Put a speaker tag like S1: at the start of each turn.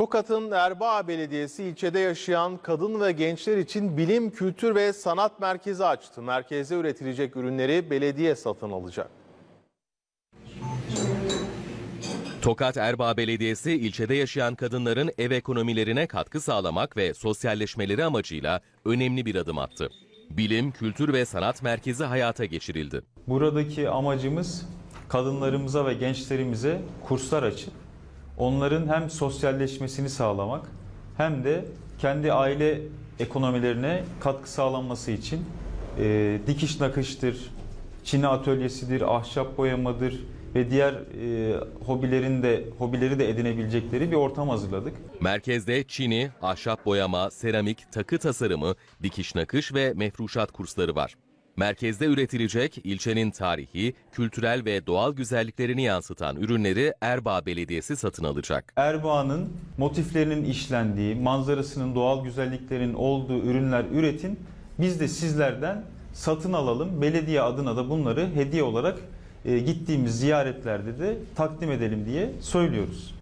S1: Tokat'ın Erbaa Belediyesi ilçede yaşayan kadın ve gençler için bilim, kültür ve sanat merkezi açtı. Merkezde üretilecek ürünleri belediye satın alacak.
S2: Tokat Erbaa Belediyesi ilçede yaşayan kadınların ev ekonomilerine katkı sağlamak ve sosyalleşmeleri amacıyla önemli bir adım attı. Bilim, Kültür ve Sanat Merkezi hayata geçirildi.
S3: Buradaki amacımız kadınlarımıza ve gençlerimize kurslar açıp onların hem sosyalleşmesini sağlamak hem de kendi aile ekonomilerine katkı sağlanması için e, dikiş nakıştır, çini atölyesidir, ahşap boyamadır ve diğer e, hobilerin de hobileri de edinebilecekleri bir ortam hazırladık.
S2: Merkezde çini, ahşap boyama, seramik, takı tasarımı, dikiş nakış ve mefruşat kursları var. Merkezde üretilecek ilçenin tarihi, kültürel ve doğal güzelliklerini yansıtan ürünleri Erbaa Belediyesi satın alacak.
S3: Erbaa'nın motiflerinin işlendiği, manzarasının doğal güzelliklerin olduğu ürünler üretin. Biz de sizlerden satın alalım. Belediye adına da bunları hediye olarak e, gittiğimiz ziyaretlerde de takdim edelim diye söylüyoruz.